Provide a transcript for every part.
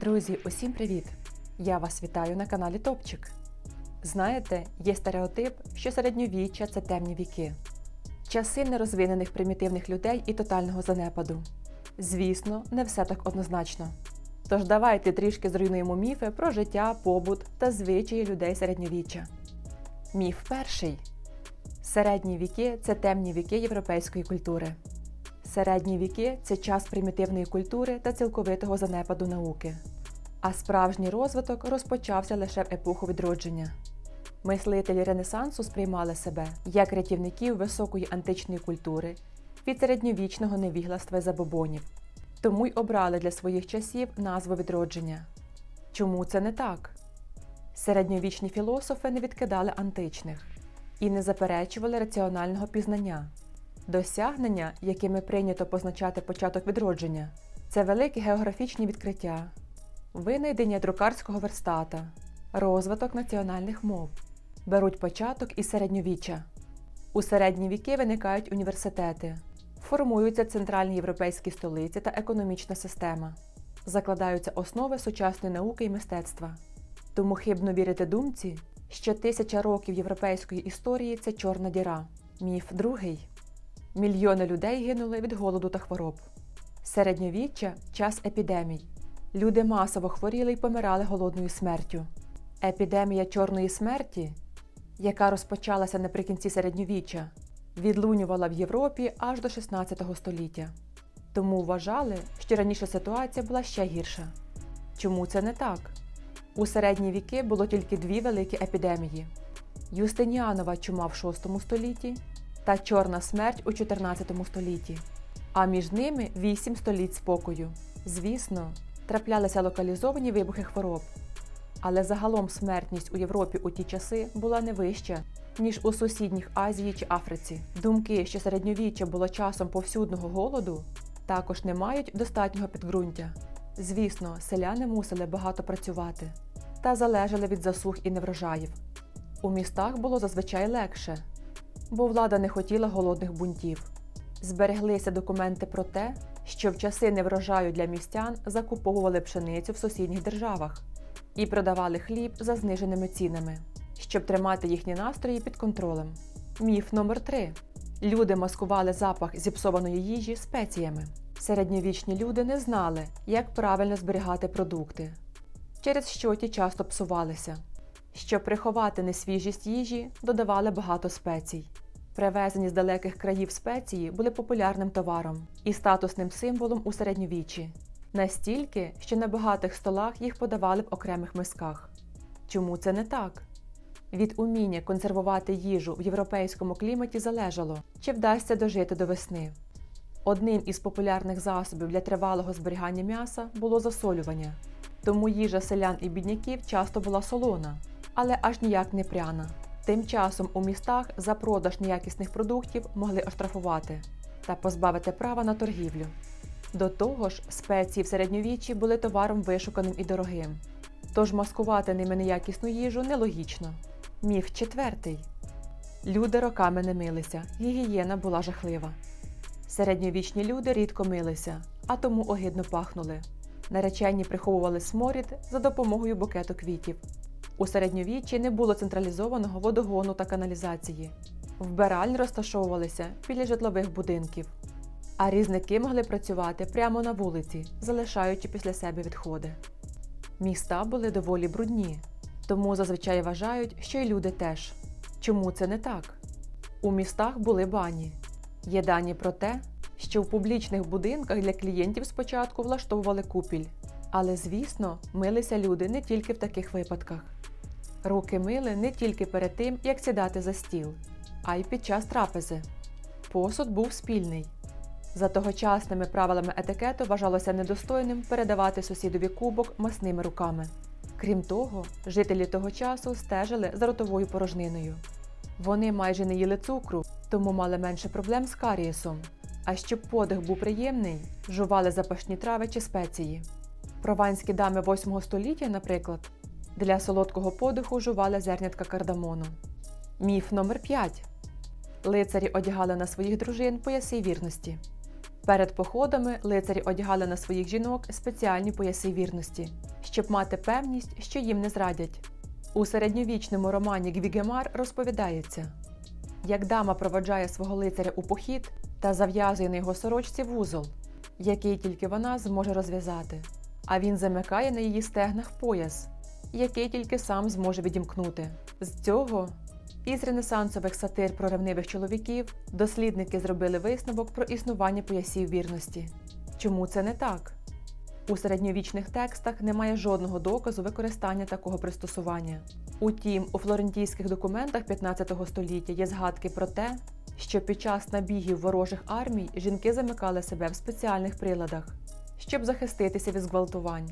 Друзі, усім привіт! Я вас вітаю на каналі Топчик. Знаєте, є стереотип, що середньовіччя це темні віки, часи нерозвинених примітивних людей і тотального занепаду. Звісно, не все так однозначно. Тож давайте трішки зруйнуємо міфи про життя, побут та звичаї людей середньовіччя. Міф перший: середні віки це темні віки європейської культури. Середні віки це час примітивної культури та цілковитого занепаду науки. А справжній розвиток розпочався лише в епоху відродження. Мислителі Ренесансу сприймали себе як рятівників високої античної культури від середньовічного невігластва й забобонів, тому й обрали для своїх часів назву відродження. Чому це не так? Середньовічні філософи не відкидали античних і не заперечували раціонального пізнання. Досягнення, якими прийнято позначати початок відродження, це великі географічні відкриття, винайдення друкарського верстата, розвиток національних мов, беруть початок із середньовіччя. У середні віки виникають університети, формуються центральні європейські столиці та економічна система, закладаються основи сучасної науки і мистецтва. Тому хибно вірити думці, що тисяча років європейської історії це чорна діра. Міф другий. Мільйони людей гинули від голоду та хвороб. Середньовіччя час епідемій. Люди масово хворіли й помирали голодною смертю. Епідемія чорної смерті, яка розпочалася наприкінці середньовіччя, відлунювала в Європі аж до 16 століття. Тому вважали, що раніше ситуація була ще гірша. Чому це не так? У середні віки було тільки дві великі епідемії: Юстиніанова чума в VI столітті та Чорна смерть у 14 столітті, а між ними вісім століть спокою. Звісно, траплялися локалізовані вибухи хвороб, але загалом смертність у Європі у ті часи була не вища, ніж у сусідніх Азії чи Африці. Думки, що середньовіччя було часом повсюдного голоду, також не мають достатнього підґрунтя. Звісно, селяни мусили багато працювати та залежали від засух і неврожаїв. У містах було зазвичай легше, бо влада не хотіла голодних бунтів. Збереглися документи про те, що в часи неврожаю для містян закуповували пшеницю в сусідніх державах і продавали хліб за зниженими цінами, щоб тримати їхні настрої під контролем. Міф номер 3 Люди маскували запах зіпсованої їжі спеціями. Середньовічні люди не знали, як правильно зберігати продукти, через що ті часто псувалися. Щоб приховати несвіжість їжі, додавали багато спецій. Привезені з далеких країв спеції були популярним товаром і статусним символом у середньовіччі, настільки, що на багатих столах їх подавали в окремих мисках. Чому це не так? Від уміння консервувати їжу в європейському кліматі залежало, чи вдасться дожити до весни. Одним із популярних засобів для тривалого зберігання м'яса було засолювання, тому їжа селян і бідняків часто була солона, але аж ніяк не пряна. Тим часом у містах за продаж неякісних продуктів могли оштрафувати та позбавити права на торгівлю. До того ж, спеції в середньовіччі були товаром вишуканим і дорогим, тож маскувати ними неякісну їжу нелогічно. Міф четвертий. Люди роками не милися, гігієна була жахлива. Середньовічні люди рідко милися, а тому огидно пахнули. Наречені приховували сморід за допомогою букету квітів. У середньовіччі не було централізованого водогону та каналізації. Вбиральні розташовувалися біля житлових будинків, а різники могли працювати прямо на вулиці, залишаючи після себе відходи. Міста були доволі брудні, тому зазвичай вважають, що й люди теж. Чому це не так? У містах були бані. Є дані про те, що в публічних будинках для клієнтів спочатку влаштовували купіль, але, звісно, милися люди не тільки в таких випадках. Руки мили не тільки перед тим, як сідати за стіл, а й під час трапези. Посуд був спільний. За тогочасними правилами етикету вважалося недостойним передавати сусідові кубок масними руками. Крім того, жителі того часу стежили за ротовою порожниною. Вони майже не їли цукру, тому мали менше проблем з карієсом. А щоб подих був приємний, жували запашні трави чи спеції. Прованські дами 8 століття, наприклад, для солодкого подиху жували зернятка кардамону. Міф номер 5 Лицарі одягали на своїх дружин пояси вірності. Перед походами лицарі одягали на своїх жінок спеціальні пояси вірності, щоб мати певність, що їм не зрадять. У середньовічному романі Гвігемар розповідається, як дама проводжає свого лицаря у похід та зав'язує на його сорочці вузол, який тільки вона зможе розв'язати, а він замикає на її стегнах пояс, який тільки сам зможе відімкнути. З цього із ренесансових сатир про ревнивих чоловіків дослідники зробили висновок про існування поясів вірності. Чому це не так? У середньовічних текстах немає жодного доказу використання такого пристосування. Утім, у флорентійських документах 15 століття є згадки про те, що під час набігів ворожих армій жінки замикали себе в спеціальних приладах, щоб захиститися від зґвалтувань.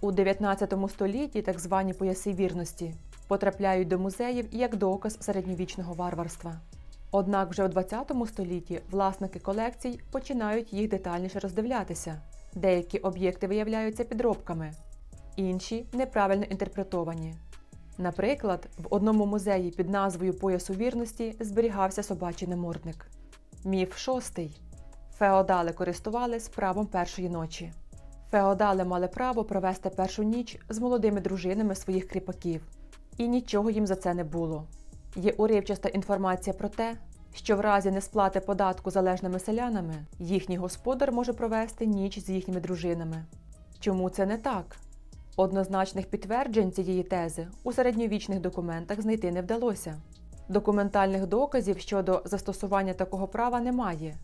У 19 столітті так звані пояси вірності потрапляють до музеїв як доказ середньовічного варварства. Однак вже у 20 столітті власники колекцій починають їх детальніше роздивлятися. Деякі об'єкти виявляються підробками, інші неправильно інтерпретовані. Наприклад, в одному музеї під назвою Поясу вірності зберігався собачий намордник. Міф шостий. Феодали користувались правом першої ночі. Феодали мали право провести першу ніч з молодими дружинами своїх кріпаків, і нічого їм за це не було. Є уривчаста інформація про те, що в разі несплати податку залежними селянами їхній господар може провести ніч з їхніми дружинами. Чому це не так? Однозначних підтверджень цієї тези у середньовічних документах знайти не вдалося. Документальних доказів щодо застосування такого права немає,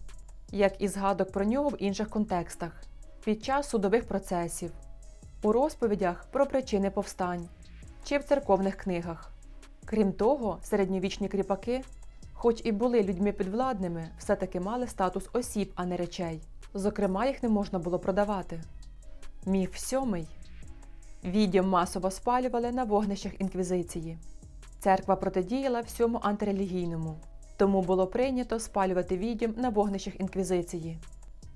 як і згадок про нього в інших контекстах під час судових процесів, у розповідях про причини повстань чи в церковних книгах. Крім того, середньовічні кріпаки, хоч і були людьми підвладними, все-таки мали статус осіб, а не речей. Зокрема, їх не можна було продавати. Міф сьомий. Відьом масово спалювали на вогнищах інквізиції. Церква протидіяла всьому антирелігійному, тому було прийнято спалювати відьом на вогнищах інквізиції.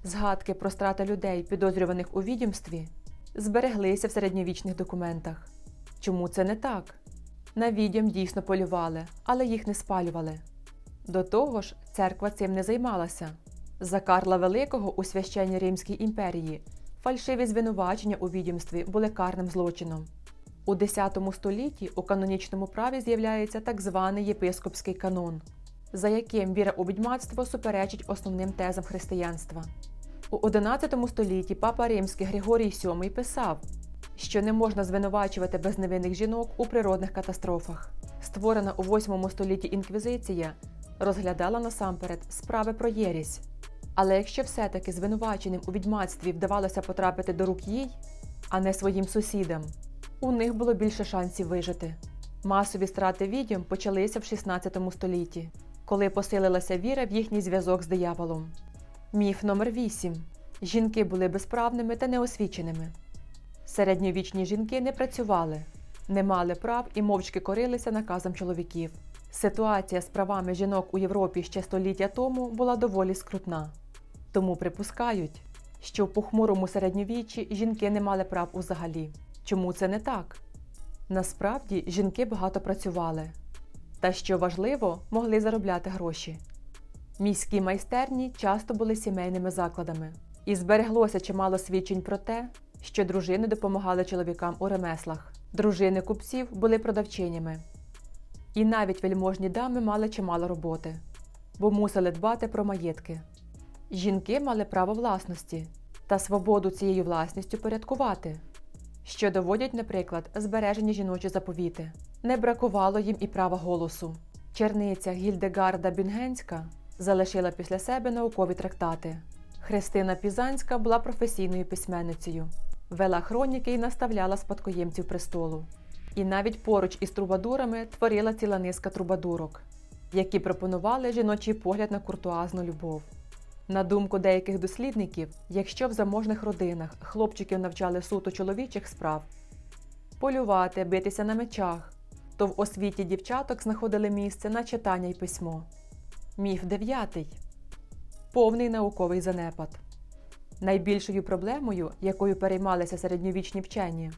Згадки про страти людей, підозрюваних у відьомстві, збереглися в середньовічних документах. Чому це не так? На відьом дійсно полювали, але їх не спалювали. До того ж, церква цим не займалася. За Карла Великого у священній Римській імперії фальшиві звинувачення у відьомстві були карним злочином. У X столітті у канонічному праві з'являється так званий єпископський канон, за яким віра у відьмацтво суперечить основним тезам християнства. У XI столітті папа Римський Григорій VII писав, що не можна звинувачувати безневинних жінок у природних катастрофах. Створена у VIII столітті інквізиція розглядала насамперед справи про єрість. Але якщо все-таки звинуваченим у відьмацтві вдавалося потрапити до рук їй, а не своїм сусідам, у них було більше шансів вижити. Масові страти відьом почалися в XVI столітті, коли посилилася віра в їхній зв'язок з дияволом. Міф номер 8 жінки були безправними та неосвіченими. Середньовічні жінки не працювали, не мали прав і мовчки корилися наказам чоловіків. Ситуація з правами жінок у Європі ще століття тому була доволі скрутна. Тому припускають, що в похмурому середньовіччі жінки не мали прав узагалі. Чому це не так? Насправді жінки багато працювали, та що важливо, могли заробляти гроші. Міські майстерні часто були сімейними закладами, і збереглося чимало свідчень про те, що дружини допомагали чоловікам у ремеслах. Дружини купців були продавчинями. І навіть вельможні дами мали чимало роботи, бо мусили дбати про маєтки. Жінки мали право власності та свободу цією власністю порядкувати, що доводять, наприклад, збережені жіночі заповіти. Не бракувало їм і права голосу. Черниця Гільдегарда Бюнгенська залишила після себе наукові трактати. Христина Пізанська була професійною письменницею, вела хроніки і наставляла спадкоємців престолу. І навіть поруч із трубадурами творила ціла низка трубадурок, які пропонували жіночий погляд на куртуазну любов. На думку деяких дослідників, якщо в заможних родинах хлопчиків навчали суто чоловічих справ полювати, битися на мечах, то в освіті дівчаток знаходили місце на читання й письмо. Міф дев'ятий повний науковий занепад. Найбільшою проблемою, якою переймалися середньовічні вчені,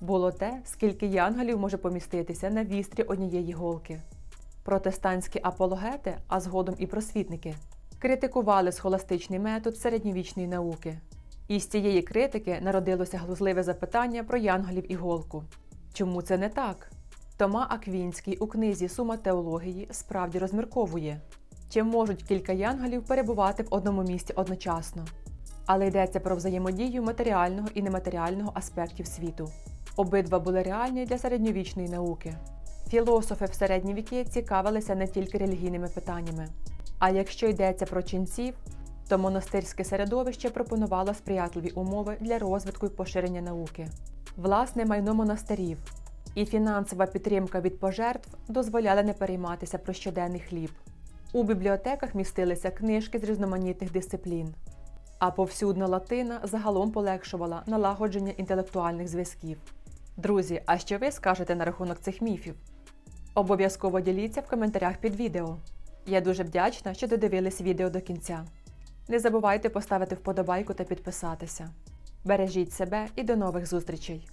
було те, скільки янголів може поміститися на вістрі однієї голки. Протестантські апологети, а згодом і просвітники, критикували схоластичний метод середньовічної науки. І з цієї критики народилося глузливе запитання про янголів і голку. Чому це не так? Тома Аквінський у книзі Сума теології справді розмірковує, чи можуть кілька янголів перебувати в одному місці одночасно. Але йдеться про взаємодію матеріального і нематеріального аспектів світу. Обидва були реальні для середньовічної науки. Філософи в середні віки цікавилися не тільки релігійними питаннями. А якщо йдеться про ченців, то монастирське середовище пропонувало сприятливі умови для розвитку і поширення науки. Власне майно монастирів і фінансова підтримка від пожертв дозволяли не перейматися про щоденний хліб. У бібліотеках містилися книжки з різноманітних дисциплін, а повсюдна латина загалом полегшувала налагодження інтелектуальних зв'язків. Друзі, а що ви скажете на рахунок цих міфів? Обов'язково діліться в коментарях під відео. Я дуже вдячна, що додивились відео до кінця. Не забувайте поставити вподобайку та підписатися. Бережіть себе і до нових зустрічей!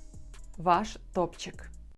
Ваш топчик!